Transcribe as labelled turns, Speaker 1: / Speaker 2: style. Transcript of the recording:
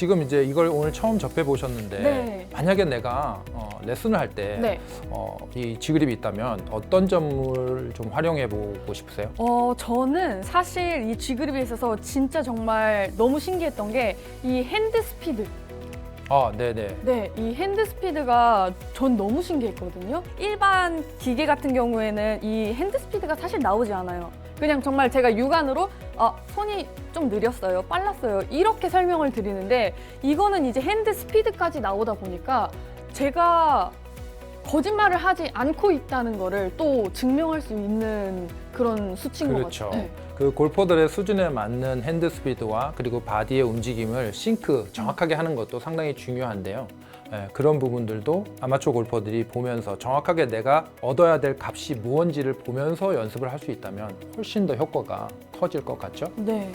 Speaker 1: 지금 이제 이걸 오늘 처음 접해 보셨는데
Speaker 2: 네.
Speaker 1: 만약에 내가 어, 레슨을 할때
Speaker 2: 네.
Speaker 1: 어, 이 G그립이 있다면 어떤 점을 좀 활용해 보고 싶으세요?
Speaker 2: 어, 저는 사실 이 G그립에 있어서 진짜 정말 너무 신기했던 게 이 핸드 스피드.
Speaker 1: 아, 네네.
Speaker 2: 네, 이 핸드 스피드가 전 너무 신기했거든요. 일반 기계 같은 경우에는 이 핸드 스피드가 사실 나오지 않아요. 그냥 정말 제가 육안으로 아, 손이 좀 느렸어요, 빨랐어요. 이렇게 설명을 드리는데 이거는 이제 핸드 스피드까지 나오다 보니까 제가 거짓말을 하지 않고 있다는 거를 또 증명할 수 있는 그런 수치인
Speaker 1: 그렇죠.
Speaker 2: 것 같아요. 네.
Speaker 1: 그 골퍼들의 수준에 맞는 핸드 스피드와 그리고 바디의 움직임을 싱크 정확하게 하는 것도 상당히 중요한데요. 예, 그런 부분들도 아마추어 골퍼들이 보면서 정확하게 내가 얻어야 될 값이 무언지를 보면서 연습을 할 수 있다면 훨씬 더 효과가 커질 것 같죠?
Speaker 2: 네.